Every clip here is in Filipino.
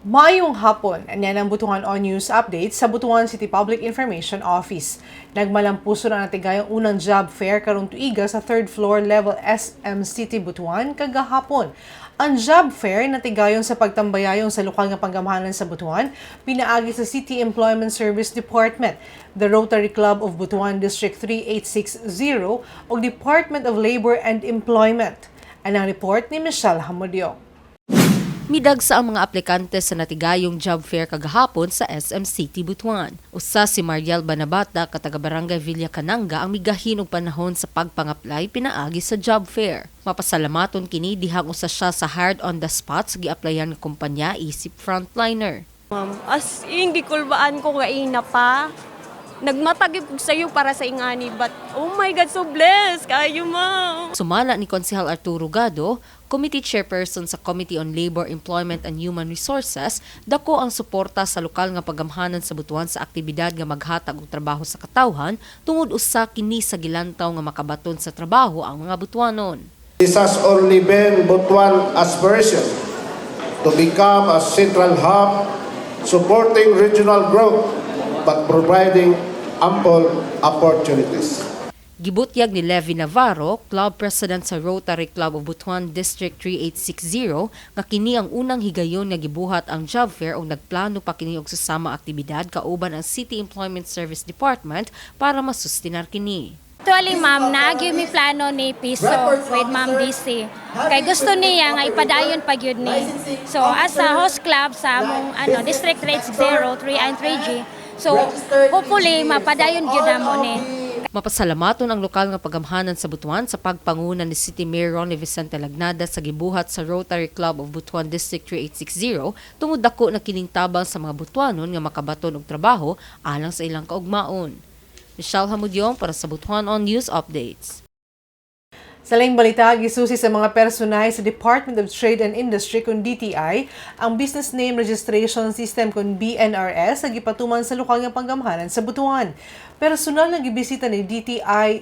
Mayong hapon, yan ang Butuan On News Update sa Butuan City Public Information Office. Nagmalampuso na natigayang unang job fair karong tuiga sa third floor level SM City Butuan kagahapon. Ang job fair natigayon sa pagtambayayong sa lokal nga panggamahanan sa Butuan, pinaagi sa City Employment Service Department, the Rotary Club of Butuan District 3860 o Department of Labor and Employment. Anang report ni Michelle Hamodio. Midag sa ang mga aplikante sa natigayong job fair kagahapon sa SM City, Butuan. Usa si Mariel Banabata, kataga Barangay Villa Cananga ang migahin og panahon sa pagpang-apply pinaagi sa job fair. Mapasalamaton kini dihang usa siya sa hard on the spot sa giaplayan nga kumpanya isip frontliner. Ma'am, as in, di kulbaan ko nga ina pa. Nagmatagip ko sa'yo para sa ingani, but oh my God, so blessed kayo, ma'am. Sumala ni Konsehal Arturo Gado, Committee Chairperson sa Committee on Labor, Employment and Human Resources, dako ang suporta sa lokal nga pagamhanan sa butuan sa aktibidad nga maghatag og trabaho sa katawhan tungod usa kini sa gilantaw nga makabaton sa trabaho ang mga butuanon. This has only been Butuan aspiration to become a central hub supporting regional growth but providing ample opportunities. Gibutyag ni Levi Navarro, club president sa Rotary Club of Butuan District 3860, nga kini ang unang higayon nga gibuhat ang job fair o nagplano pa kini og susama aktibidad kauban ang City Employment Service Department para masustinar kini. Actually, ma'am, naagyo mi plano ni Piso with Ma'am DC. Kay gusto niya nga ipadayon pag yun ni. So, as a host club sa among ano, District 360, 3 and 3G, so hopefully mapadayon gyud namo ni. Mapasalamaton ang lokal nga pagamhanan sa Butuan sa pagpanguna ni City Mayor Ronnie Vicente Lagnada sa gibuhat sa Rotary Club of Butuan District 3860 tungod dako na kining tabang sa mga Butuanon nga makabaton og trabaho alang sa ilang kaugmaon. Michelle Hamudyong para sa Butuan on News Updates. Sa laing balita, gisusi sa mga personay sa Department of Trade and Industry kung DTI ang Business Name Registration System kung BNRS sa gipatuman sa lokal nga panggamhanan sa Butuan. Personal na gibisita ni DTI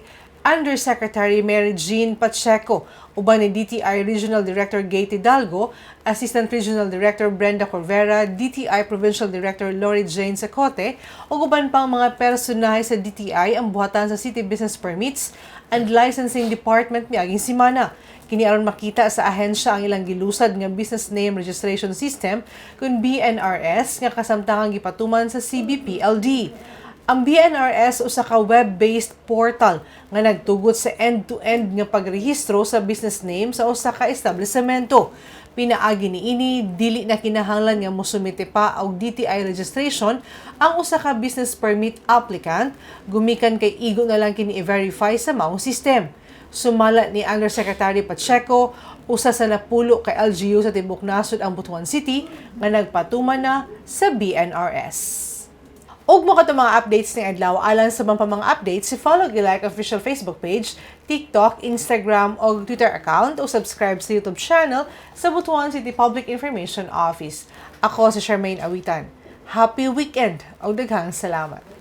Undersecretary Mary Jean Pacheco, uban ni DTI Regional Director Gay Hidalgo, Assistant Regional Director Brenda Corvera, DTI Provincial Director Lori Jane Sacote, ug uban pang mga personahe sa DTI ang buhatan sa City Business Permits and Licensing Department miaging simana. Kini aron makita sa ahensya ang ilang gilusad nga Business Name Registration System kun BNRS nga kasamtangang gipatuman sa CBPLD. Ang BNRS usa ka web-based portal nga nagtugot sa end-to-end nga pagrehistro sa business name sa usa ka establishmento. Pinaagi ni ini dili na kinahanglan nga mosumite pa og DTI registration ang usa ka business permit applicant gumikan kay igo na lang kini i-verify sa maong system. Sumala ni Undersecretary Pacheco, usa sa napulo kay LGU sa Tibok Nasod ang Butuan City nga nagpatuman na sa BNRS. Ug mo ka mga updates ni adlaw alang sa mga mga updates, follow gi like official Facebook page, TikTok, Instagram o Twitter account o subscribe sa YouTube channel sa Butuan City Public Information Office. Ako si Charmaine Awitan. Happy weekend! O daghang salamat!